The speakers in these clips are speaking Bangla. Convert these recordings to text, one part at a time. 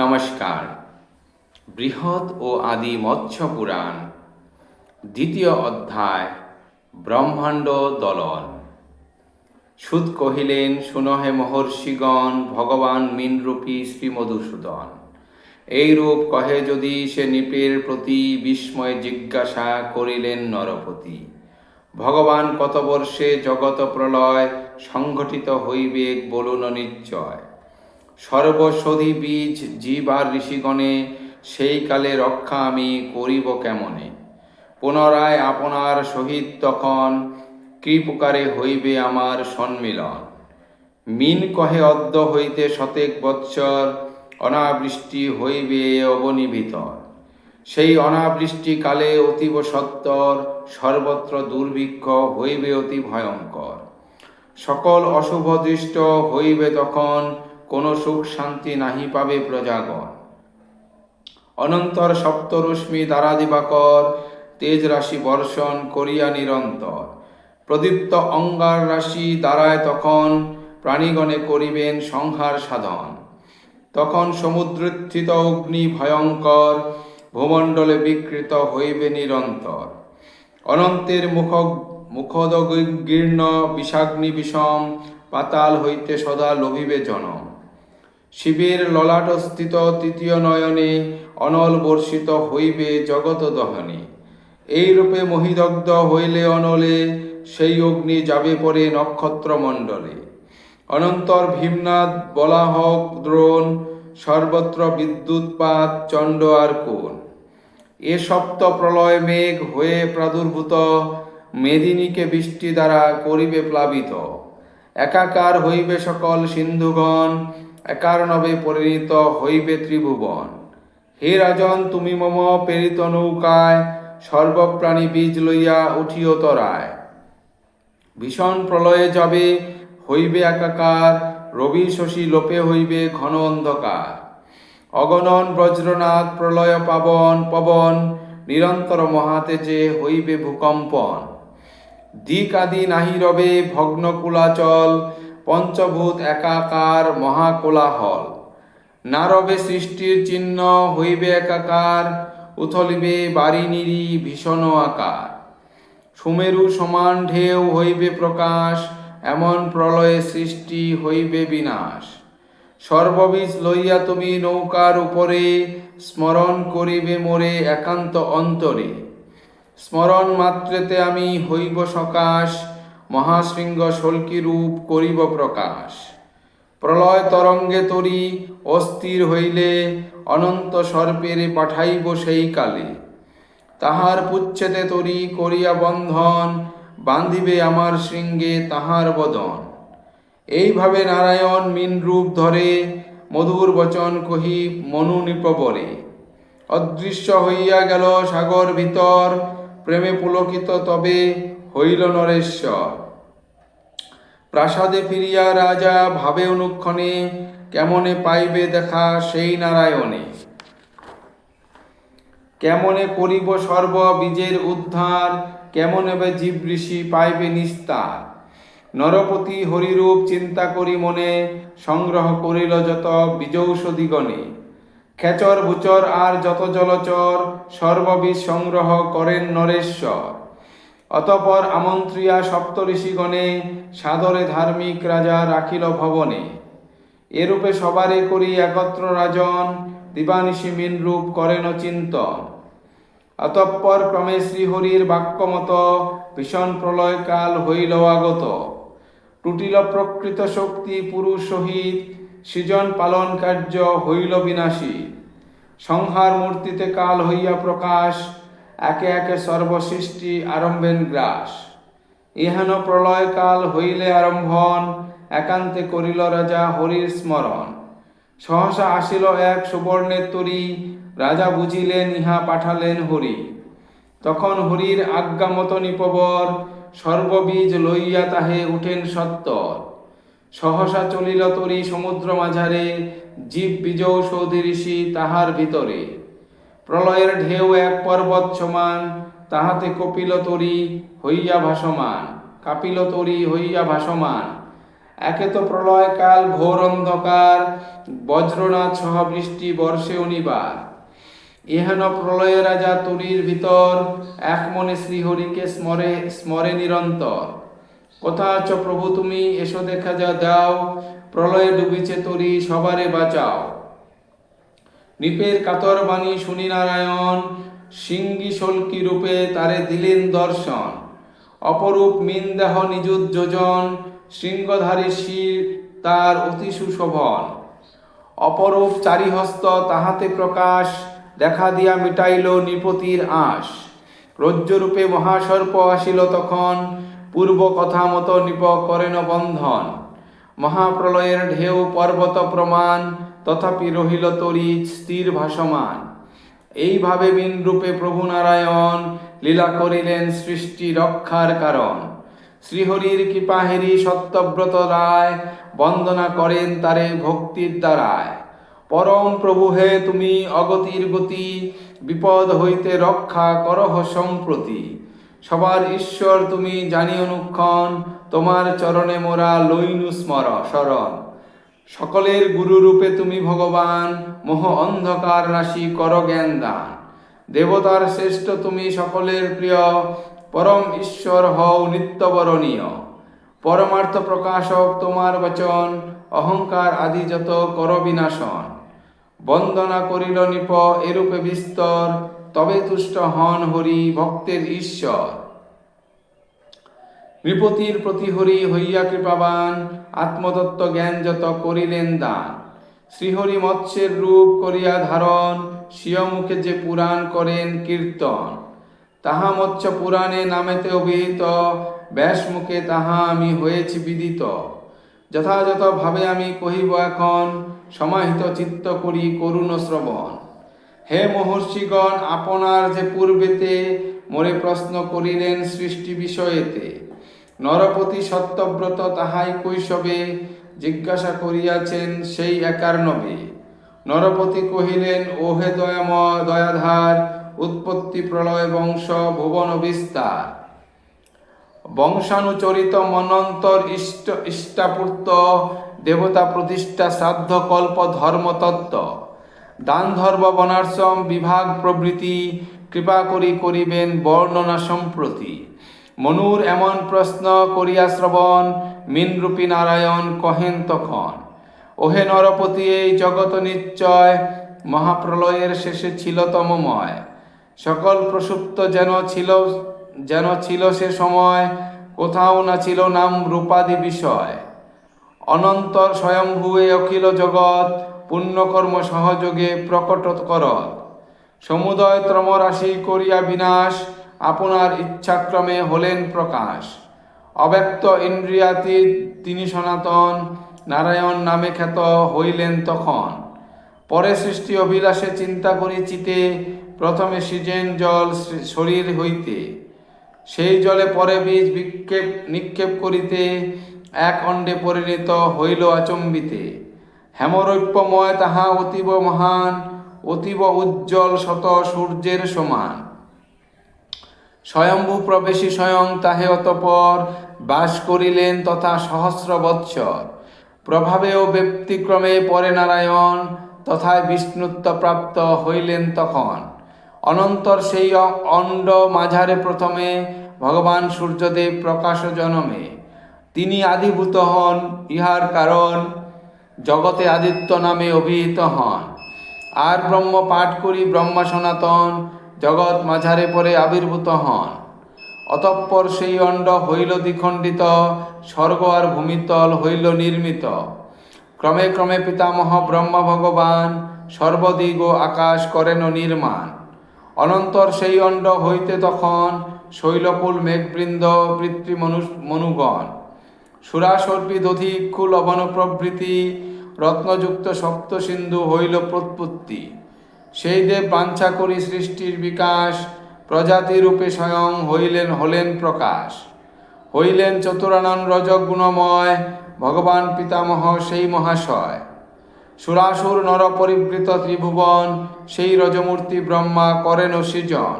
নমস্কার। বৃহৎ ও আদি মৎস্য পুরাণ দ্বিতীয় অধ্যায়, ব্রহ্মাণ্ড দলন। সুদ কহিলেন শুনহে মহর্ষিগণ, ভগবান মিনরূপী শ্রী মধুসূদন এইরূপ কহে যদি সে নিপের প্রতি বিস্ময় জিজ্ঞাসা করিলেন নরপতি, ভগবান কত বর্ষে জগত প্রলয় সংঘটিত হইবে বলুন নিশ্চয়। সর্বসধি বীজ জীব আর ঋষিগণে, সেই কালে রক্ষা আমি করিব কেমনে? পুনরায় আপনার সহিত তখন কৃপকারে হইবে আমার সম্মিলন মিন কহে, অদ্য হইতে শতেক বৎসর অনাবৃষ্টি হইবে অবনিভিতর সেই অনাবৃষ্টি কালে অতীব সত্তর, সর্বত্র দুর্ভিক্ষ হইবে অতি ভয়ঙ্কর। সকল অশুভ দৃষ্ট হইবে তখন সুখ শান্তি নাহি পাবে প্রজাগণ। অনন্তর সপ্তরশ্মি দ্বারা দিবাকর তেজ রাশি বর্ষণ করিয়া নিরন্তর। প্রদীপ্ত অঙ্গার রাশি দ্বারায় তখন প্রাণীগণে করিবেন সংহার সাধন। তখন সমুদ্রোত্থিত অগ্নি ভয়ঙ্কর ভূমণ্ডলে বিকৃত হইবে নিরন্তর। অনন্তের মুখ, মুখদগীর্ণ বিষাগ্নি বিষম পাতাল হইতে সদা লোভিবে জনম। শিবের ললাটস্থিত তৃতীয় নয়নে অনল বর্ষিত হইবে জগত দহনে। এই রূপে মহিদগ্ধ হইলে অনলে, সেই অগ্নি যাবে পরে নক্ষত্র মণ্ডলে অনন্তর ভীমনাথ, বলাহক, দ্রোণ, সর্বত্র বিদ্যুৎপাত চণ্ড আর কোন এ সপ্ত প্রলয় মেঘ হয়ে প্রাদুর্ভূত, মেদিনীকে বৃষ্টি দ্বারা করিবে প্লাবিত। একাকার হইবে সকল সিন্ধুগণ একার নবে পরিণত হইবে ত্রিভুবন। হে রাজন, তুমি মম প্রেরিত নৌকায় সর্বপ্রাণী বীজ লইয়া উঠিও তরায়। ভীষণ প্রলয়ে যাবে, হইবে একাকার রবি শশী লোপে হইবে ঘন অন্ধকার। অগণন বজ্রনাথ প্রলয় পাবন, পবন, নিরন্তর মহাতেজে হইবে ভূকম্পন। দিক আদি নাহি রবে ভগ্ন কুলাচল পঞ্চভূত একাকার মহাকোলাহল। না রবে সৃষ্টির চিহ্ন হইবে একাকার, উথলিবে বারিনিরি ভীষণ আকার। সুমেরু সমান ঢেউ হইবে প্রকাশ, এমন প্রলয়ে সৃষ্টি হইবে বিনাশ। সর্ববীজ লইয়া তুমি নৌকার উপরে স্মরণ করিবে মোরে একান্ত অন্তরে। স্মরণ মাত্রেতে আমি হইব সকাশ মহাশৃঙ্গ শল্কি রূপ করিব প্রকাশ। প্রলয় তরঙ্গে তরি অস্থির হইলে অনন্ত সর্পেরে পাঠাইব সেই কালে। তাহার পুচ্ছেতে তরি করিয়া বন্ধন, বান্ধিবে আমার শৃঙ্গে তাহার বদন। এইভাবে নারায়ণ মিন রূপ ধরে মধুর বচন কহি মনু নিপবরে। অদৃশ্য হইয়া গেল সাগর ভিতর, প্রেমে পুলকিত তবে হইল নরেশ্বর। প্রাসাদে ফিরিয়া রাজা ভাবে অনুক্ষণে কেমনে পাইবে দেখা সেই নারায়ণে। কেমনে করিব সর্ব বীজের উদ্ধার, কেমনে বে জীব ঋষি পাইবে নিস্তার। নরপতি হরিরূপ চিন্তা করি মনে সংগ্রহ করিল যত বীজৌষধিগণে খেচর ভুচর আর যত জলচর সর্ববিষ সংগ্রহ করেন নরেশ্বর। অতপর আমন্ত্রিয়া সপ্তঋষিগণে সাদরে ধার্মিক রাজা রাখিল ভবনে। এরূপে সবারে করি একত্র রাজন দিবানিশি রূপ করেন চিন্তন। অতঃপর ক্রমে শ্রীহরির বাক্যমত ভীষণ প্রলয়কাল হইল আগত। টুটিল প্রকৃত শক্তি পুরুষ সহিত সৃজন পালন কার্য হইল বিনাশী। সংহার মূর্তিতে কাল হইয়া প্রকাশ একে একে সর্বসৃষ্টি আরম্ভেন গ্রাস। ইহান প্রলয়কাল হইলে আরম্ভন, একান্তে করিল রাজা হরির স্মরণ। সহসা আসিল এক সুবর্ণের তরী, রাজা বুঝিলেন, ইহা পাঠালেন হরি। তখন হরির আজ্ঞা মত নিপবর, সর্ববীজ লইয়া তাহে উঠেন সত্তর। সহসা চলিল তরি সমুদ্র মাঝারে জীব বীজৌষধি ঋষি তাহার ভিতরে। প্রলয়ের ঢেউ এক পর্বত সমান, তাহাতে কপিল তরি হইয়া ভাসমান, কাপিল তরি হইয়া ভাসমান। একে তো প্রলয়কাল ঘোর অন্ধকার বজ্রনাথ সহ বৃষ্টি বর্ষে অনিবার। ইহেন প্রলয়ে রাজা তুরির ভিতর, এক মনে শ্রীহরিকে স্মরে স্মরে নিরন্তর। কোথাচ প্রভু তুমি, এসো দেখা যা দাও, প্রলয়ে ডুবিছে তরি, সবারে বাঁচাও। নৃপের কাতর বাণী শুনি নারায়ণ সিঙ্গি সলকি রূপে তারে দিলেন দর্শন। অপরূপ মিন দেহ নিযুত যোজন, শৃঙ্গধারী শির তার অতি সুশোভন। অপরূপ চারিহস্ত তাহাতে প্রকাশ, দেখা দিয়া মিটাইল নৃপতির আশ। রজ্জরূপে মহাসর্প আসিল তখন পূর্ব কথা মতো নিপ করেন বন্ধন। মহাপ্রলয়ের ঢেউ পর্বত প্রমাণ তথাপি রহিল তরি স্থির ভাসমান। এইভাবে বিন রূপে প্রভু নারায়ণ লীলা করিলেন সৃষ্টি রক্ষার কারণ। শ্রীহরির কৃপাহেরি সত্যব্রত রায় বন্দনা করেন তারে ভক্তির দ্বারায়। পরম প্রভু হে তুমি অগতির গতি, বিপদ হইতে রক্ষা করহ সম্প্রতি। সবার ঈশ্বর তুমি জানি অনুক্ষণ তোমার চরণে মোরা লইনু স্মর, শরণ। সকলের গুরু রূপে তুমি ভগবান, মোহ অন্ধকার রাশি কর জ্ঞান দান। দেবতার শ্রেষ্ঠ তুমি সকলের প্রিয়, পরম ঈশ্বর হও নিত্যবরণীয়। পরমার্থ প্রকাশক তোমার বচন, অহংকার আদি যত কর বিনাশন। বন্দনা করিল নিপ, এরূপে বিস্তর, তবে তুষ্ট হন হরি ভক্তের ঈশ্বর। নৃপতির প্রতি হরি হইয়া কৃপাবান আত্মদত্ত জ্ঞান যত করিলেন দান। শ্রীহরি মৎস্যের রূপ করিয়া ধারণ, স্বীয় মুখে যে পুরাণ করেন কীর্তন। তাহা মৎস্য পুরাণে নামেতে অভিহিত, ব্যাস মুখে তাহা আমি হয়েছি বিদিত। যথাযথ ভাবে আমি কহিব এখন, সমাহিত চিত্ত করি করুণ শ্রবণ। হে মহর্ষিগণ, আপনার যে পূর্বেতে মোরে প্রশ্ন করিলেন সৃষ্টি বিষয়েতে নরপতি সত্যব্রত তাহাই কৈশবে জিজ্ঞাসা করিয়াছেন, সেই একার নবে? নরপতি কহিলেন, ওহে দয়াময় দয়াধার, উৎপত্তি প্রলয় বংশ, ভুবন বিস্তার। বংশানুচরিত মনন্তর ইষ্ট, ইষ্টাপূর্ত, দেবতা প্রতিষ্ঠা শ্রাদ্ধ কল্প ধর্মতত্ত্ব দান ধর্ম বনার্সম, বিভাগ প্রভৃতি, কৃপা করি করিবেন বর্ণনা সম্প্রতি। মনুর এমন প্রশ্ন করিয়া শ্রবণ মিনরূপী নারায়ণ কহেন তখন, ওহে নরপতি, এই জগত নিশ্চয় মহাপ্রলয়ের শেষে ছিল তমময়। সকল প্রসুপ্ত যেন ছিল যেন ছিল সে সময়, কোথাও না ছিল নাম রূপাদি বিষয়। অনন্তর স্বয়ংভুয়ে অখিল জগৎ, পুণ্যকর্ম সহযোগে প্রকট করত সমুদয় ত্রমরাশি করিয়া বিনাশ আপনার ইচ্ছাক্রমে হলেন প্রকাশ। অব্যক্ত ইন্দ্রিয়াতীত তিনি সনাতন, নারায়ণ নামে খ্যাত হইলেন তখন। পরে সৃষ্টি অভিলাষে চিন্তা করি চিতে, প্রথমে সিজেন জল শরীর হইতে। সেই জলে পরে বীজ বিক্ষেপ, নিক্ষেপ করিতে এক অণ্ডে পরিণত হইল আচম্বিতে। হেমরৈপ্যময় তাহা অতীব মহান, অতীব উজ্জ্বল শত সূর্যের সমান। স্বয়ম্ভু প্রবেশী স্বয়ং তাহে অতপর বাস করিলেন তথা সহস্র বৎসর। প্রভাবে ও ব্যক্তিক্রমে পরে নারায়ণ তথায় বিষ্ণুত্ব প্রাপ্ত হইলেন তখন। অনন্তর সেই অণ্ড মাঝারে প্রথমে ভগবান সূর্যদেব প্রকাশ জনমে। তিনি আদিভূত হন, ইহার কারণ জগতে আদিত্য নামে অভিহিত হন। আর ব্রহ্ম পাঠ করি ব্রহ্মা সনাতন জগৎ মাঝারে পরে আবির্ভূত হন। অতঃপর সেই অণ্ড হইল দ্বিখণ্ডিত, স্বর্গ আর ভূমিতল হইল নির্মিত। ক্রমে ক্রমে পিতামহ ব্রহ্ম ভগবান সর্বদিগ আকাশ করেন নির্মাণ। অনন্তর সেই অণ্ড হইতে তখন শৈলকুল, মেঘবৃন্দ পিতৃ মনু মনুগণ সুরাসর্পী দধিক্ষু লবণ প্রভৃতি রত্নযুক্ত সপ্ত সিন্ধু হইল প্রৎপত্তি। সেই দেব বাঞ্ছা করি সৃষ্টির বিকাশ প্রজাতি রূপে স্বয়ং হইলেন, হলেন প্রকাশ। হইলেন চতুরানন রজক গুণময়, ভগবান পিতামহ সেই মহাশয়। সুরাসুর নর পরিবৃত ত্রিভুবন, সেই রজমূর্তি ব্রহ্মা করেন সৃজন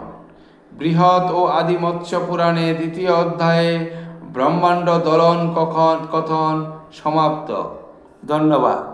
বৃহৎ ও আদি মৎস্য পুরাণে দ্বিতীয় অধ্যায়ে ব্রহ্মাণ্ড দলন কখন, কথন সমাপ্ত। ধন্যবাদ।